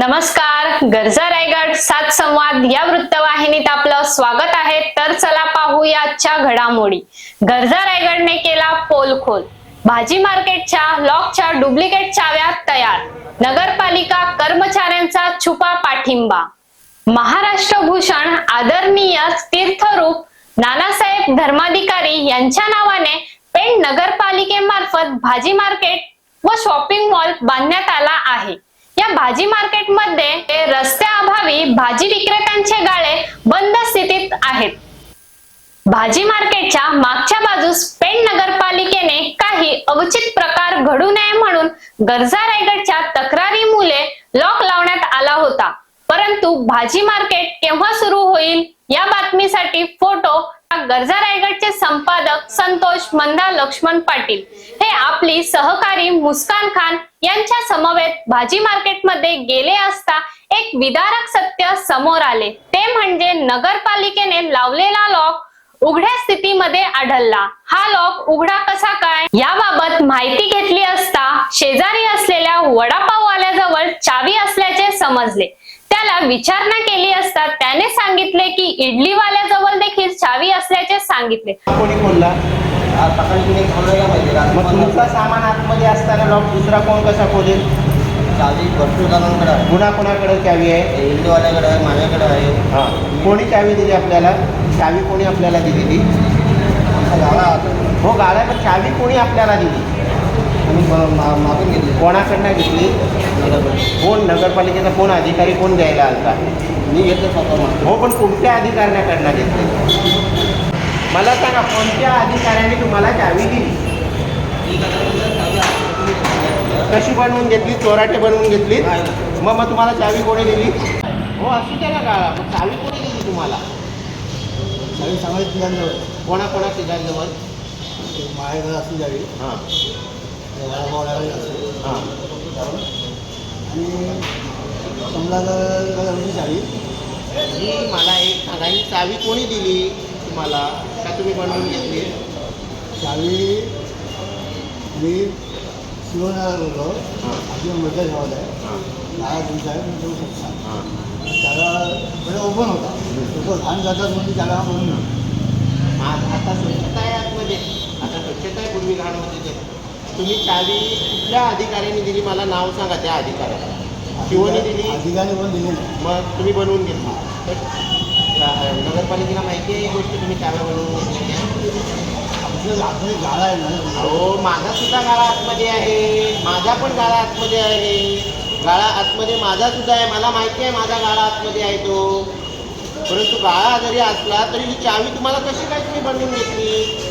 नमस्कार गरजा रायगड सात संवाद या वृत्तवाहिनीत आपलं स्वागत आहे. तर चला पाहूया आजच्या घडामोडी. गरजा रायगडने केला पोलखोल. भाजी मार्केटच्या लॉकच्या डुप्लिकेट चाव्या तयार. नगरपालिका कर्मचाऱ्यांचा छुपा पाठिंबा. महाराष्ट्र भूषण आदरणीय तीर्थरूप नानासाहेब धर्माधिकारी यांच्या नावाने पेण नगरपालिकेमार्फत भाजी मार्केट व शॉपिंग मॉल बांधण्यात आला आहे. या भाजी मार्केटमध्ये रस्त्याअभावी भाजी विक्रेत्यांचे गाळे बंद स्थितीत आहेत. भाजी मार्केटच्या मागच्या बाजूस पेण नगरपालिकेने काही अवचित प्रकार घडू नये म्हणून गरजा रायगडच्या तक्रारी मुले लॉक लावण्यात आला होता. परंतु भाजी मार्केट केव्हा सुरू होईल या बातमीसाठी फोटो गरजा रायगडचे संपादक संतोष मंदा लक्ष्मण पाटील. हे आपली सहकारी मुस्कान खान यांच्या समवेत भाजी मार्केटमध्ये गेले असता एक विदारक सत्य समोर आले. ते म्हणजे नगरपालिकेने लावलेला लॉक उघड्या स्थितीमध्ये आढळला. हा लॉक उघडा कसा काय? याबाबत माहिती घेतली असता शेजारी असलेल्या वडापाववाल्याजवळ चावी असल्याचे समजले. त्याला विचारणा केली असता त्याने सांगितले की इडलीवाल्याजवळ देखील चावी असल्याचे सांगितले. कोणी आज सकाळी तुम्ही का मग तुमचा सामान आतमध्ये असताना लॉक दुसरा कोण कसा खोलेल? चावी भरपूर जणांकडे आहे. कुणा कोणाकडे चावी आहे? ते हिंदूवाल्याकडे आहे माझ्याकडे आहे. हा. कोणी चावी दिली आपल्याला? चावी कोणी आपल्याला दिली ती गाळा हो पण चावी कोणी आपल्याला दिली? मागून घेतली कोणाकडनं घेतली? कोण? नगरपालिकेचा कोण अधिकारी कोण द्यायला आलता? मी घेतलं स्वतः. हो पण कोणत्या अधिकाऱ्याकडनं घेतली? मला सांगा कोणत्या अधिकाऱ्याने तुम्हाला चावी दिली? कशी बनवून घेतली? चोराटे बनवून घेतली. मग मग तुम्हाला चावी कोणी दिली? हो असू द्या ना गाळा. पण चावी कोणी दिली तुम्हाला? चावी सांगायची तिघांजवळ. माझ्याकडे असली चावी. हां. हां. आणि कमलाकडे चावी ही मला एक सांगा ही चावी कोणी दिली तुम्हाला? का तुम्ही बनवून घेतली? चावी मी शिवनगर होतो. आपल्या मोठ्या गावात आहे. हां. गाळा तुमचा आहे शकता. त्याला पहिले ओपन होता. तो लहान जातात म्हणजे त्याला म्हणून आता स्वच्छता आहे आतमध्ये. आता स्वच्छता आहे पूर्वी घाण होती ते. तुम्ही चावी कुठल्या अधिकाऱ्याने दिली मला नाव सांगा त्या अधिकाऱ्याला. शिवनी दिली. अधिकारी पण दिले. नाही मग तुम्ही बनवून घेतली तर अ, नगरपालिकेला माहिती आहे ही गोष्ट तुम्ही चाव्या बनवून आमचं आतमध्ये गाळा आहे ना. अहो माझा सुद्धा गाळा आतमध्ये आहे. माझा पण गाळा आतमध्ये आहे. गाळा आतमध्ये माझा सुद्धा आहे. मला माहिती आहे माझा गाळा आतमध्ये आहे तो. परंतु गाळा जरी असला तरी ही चावी तुम्हाला कशी काय तुम्ही बनवून घेतली?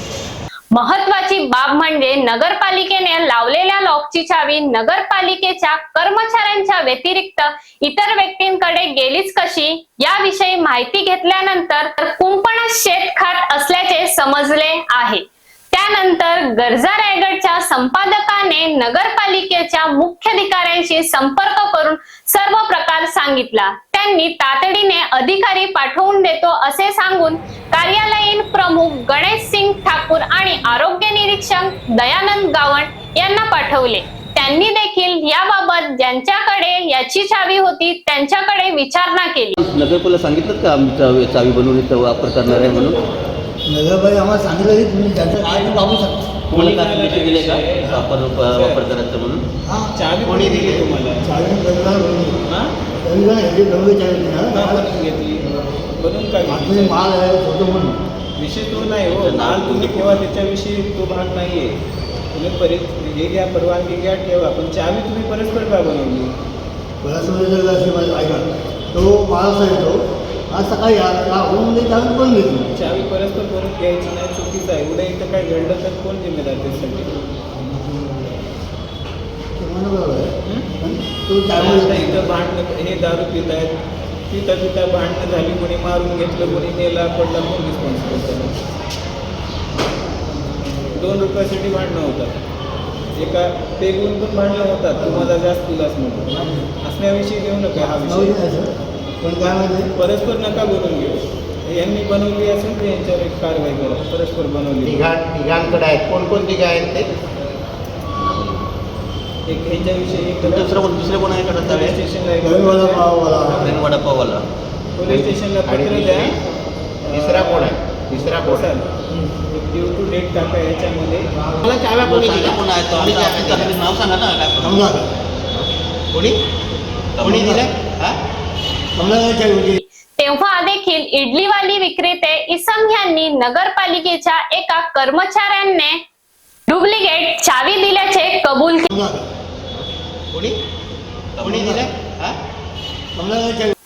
महत्वाची बाब म्हणजे नगरपालिकेने लावलेल्या लॉकची चावी नगरपालिकेच्या कर्मचाऱ्यांच्या व्यतिरिक्त इतर व्यक्तींकडे गेलीच कशी? याविषयी माहिती घेतल्यानंतर कुंपण शेत खात असल्याचे समजले आहे. त्यानंतर गरजा रायगडच्या संपादकाने नगरपालिकेच्या मुख्याधिकाऱ्यांशी संपर्क करून सर्व प्रकार सांगितला. त्यांनी तातडीने अधिकारी पाठवून देतो असे सांगून कार्यालयीन प्रमुख गणेश सिंग ठाकूर आणि आरोग्य निरीक्षक दयानंद गावण यांना पाठवले. त्यांनी देखील याबाबत ज्यांच्याकडे याची चावी होती त्यांच्याकडे विचारणा केली. नगरपाला सांगितलं का आम्ही चावी बनवून वापर करणार आहे म्हणून? नगरबाई आम्हाला सांगितलं की तुम्ही ज्यांचं काय वापरू शकता. कोणी का तुम्ही दिले का? वापर वापर करायचं म्हणून? हां चावी कोणी दिली तुम्हाला? चावी हा? चावी घेतली. बनवून काय? माल आहे छोटं म्हणून. विषय तो नाही हो माल तुम्ही ठेवा त्याच्याविषयी तो भाग नाही आहे तुम्ही परि हे घ्या परवानगी घ्या ठेवा. पण चावी तुम्ही परस्पर का बनवली? ऐका तो माल असा येतो आज सकाळी या मध्ये चावी पण घेतली चावी परस्पर बनवून घ्यायची नाही चुकीचं आहे. उद्या इथं काय घडलं तर कोण जिम्मेदार त्यासाठी ते म्हणणं बरोबर आहे? पण तो आता चावी इथं भांडणं हे दारू पित आहेत. पिता पिता भांडणं झाली कोणी मारून घेतलं कोणी नेला पडला कोण रिस्पॉन्सिबल दोन रुपयासाठी भांडणं होतात. एका पेगून पण भांडणं होतात. तुम्हाला जास्त तुलाच म्हणून. असण्याविषयी घेऊ नका हा विषय. सर. पण काय माहिती परस्पर नका बनवून घेऊ. यांनी बनवली असेल तर यांच्यावर एक कारवाई करा. परस्पर बनवली. तिघां तिघांकडे आहेत. कोण कोण तिघं आहेत ते? एक ह्याच्याविषयी एक दुसरं कोण दुसरे कोण आहे का पोलीस स्टेशनला एक नवीन. वडापाववाला. नवीन वडापाववाला. पोलीस स्टेशनला आणि पत्र द्या. दुसरी- तिसरा कोण आहे? तिसरा कोण आहे? ड्यू टू डेट टाका याच्यामध्ये. मला चाव्या कोणी सांगा दिल्या? कोण आहे? तो कोणी चाव्या दिल्या? नाव सांगा ना काय कोणी? कोणी दिलं हा? तेव्हा देखील इडलीवाली विक्रेते इसम यांनी नगरपालिकेच्या एका कर्मचाऱ्यांने डुप्लिकेट चावी दिल्याचे कबूल केले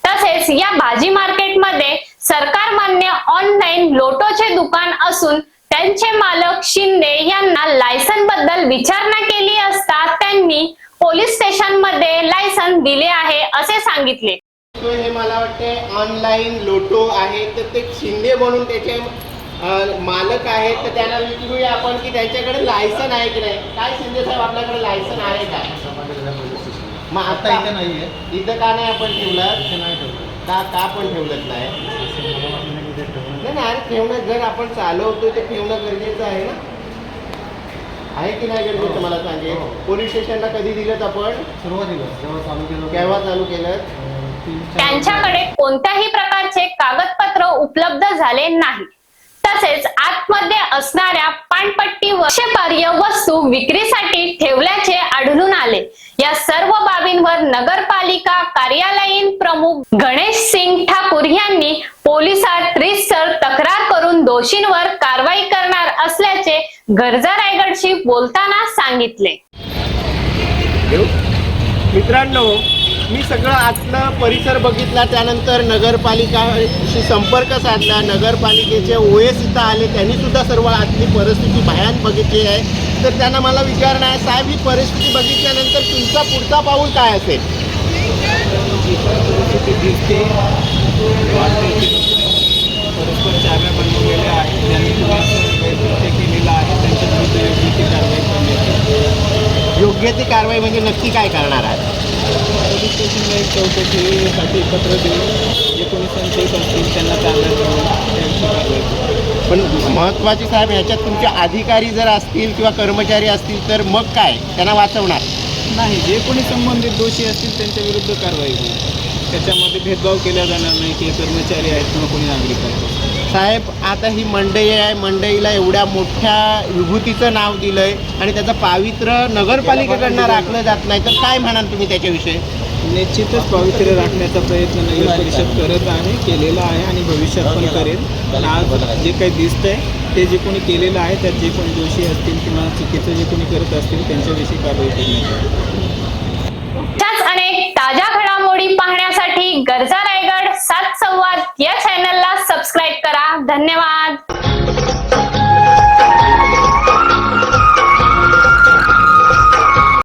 तसेच या भाजी मार्केटमध्ये सरकार मान्य ऑनलाईन लोटोचे दुकान असून त्यांचे मालक शिंदे यांना लायसनबद्दल विचारणा केली असता त्यांनी पोलीस स्टेशनमध्ये लायसन दिले आहे असे सांगितले. तो हे मला वाटते ऑनलाईन लोटो आहे. तर ते शिंदे म्हणून त्याचे मालक आहेत. तर त्यांना विचारूया आपण की त्यांच्याकडे लायसन आहे की नाही? काय शिंदे साहेब आपल्याकडे लायसन आहे का? मग आता इथं नाही आहे इथं का नाही आपण ठेवलं? नाही ठेवलं. का का पण ठेवलं नाही? नाही अरे ठेवणं जर आपण चालवतो ते ठेवणं गरजेचं आहे ना? आहे की नाही गरजेचं मला सांगेल पोलीस स्टेशनला कधी दिलं आपण? सुरुवातीला जेव्हा चालू केलं केव्हा चालू केलं? चार- त्यांच्याकडे कोणत्याही प्रकारचे कागदपत्र उपलब्ध झाले नाही. तसेच आतमध्ये असणाऱ्या पानपट्टीवर आक्षेपार्ह वस्तू विक्रीसाठी ठेवल्याचे आढळून आले. या सर्व बाबींवर नगरपालिका कार्यालयीन प्रमुख गणेश सिंग ठाकूर यांनी पोलिसात रितसर तक्रार करून दोषींवर कारवाई करणार असल्याचे गरजा रायगडशी बोलताना सांगितले. मित्रांनो मी सगळं आतलं परिसर बघितला त्यानंतर नगरपालिकाशी संपर्क साधला. नगरपालिकेचे ओ एस इथं आले त्यांनी सुद्धा सर्व आतली परिस्थिती भयान बघितली आहे. तर त्यांना मला विचारणं आहे साहेब ही परिस्थिती बघितल्यानंतर तुमचा पुढचा पाऊल काय असेल? परस्पर चाव्या बनवलेल्या आहेत त्यांनी केलेला आहे त्यांच्या योग्य ती कारवाई म्हणजे नक्की काय करणार आहे? पोलीस स्टेशनला एक चौकशीसाठी पत्र देऊन जे कोणी संशयित असतील त्यांना ताब्यात घेऊन त्यांची कारवाई करू. पण महत्त्वाची साहेब ह्याच्यात तुमचे अधिकारी जर असतील किंवा कर्मचारी असतील तर मग काय? त्यांना वाचवणार. नाही जे कोणी संबंधित दोषी असतील त्यांच्या विरुद्ध कारवाई होईल. त्याच्यामध्ये भेदभाव केला जाणार नाही की हे कर्मचारी आहेत किंवा कोणी नागरिक आहेत. साहेब आता ही मंडई आहे मंडईला एवढ्या मोठ्या विभूतीचं नाव दिलंय आणि त्याचं पावित्र्य नगरपालिकेकडनं राखलं जात नाही तर काय म्हणाल तुम्ही त्याच्याविषयी? निश्चितच पावित्र्य राखण्याचा प्रयत्न नगर परिषद करत आहे केलेला आहे आणि भविष्यात पण करेल. पण आज जे काही दिसतंय ते जे कोणी केलेलं आहे त्यात जे कोणी दोषी असतील किंवा चुकीचं जे कोणी करत असतील त्यांच्याविषयी कारवाई अशाच अनेक ताज्या घडामोडी पाहण्यासाठी धन्यवाद.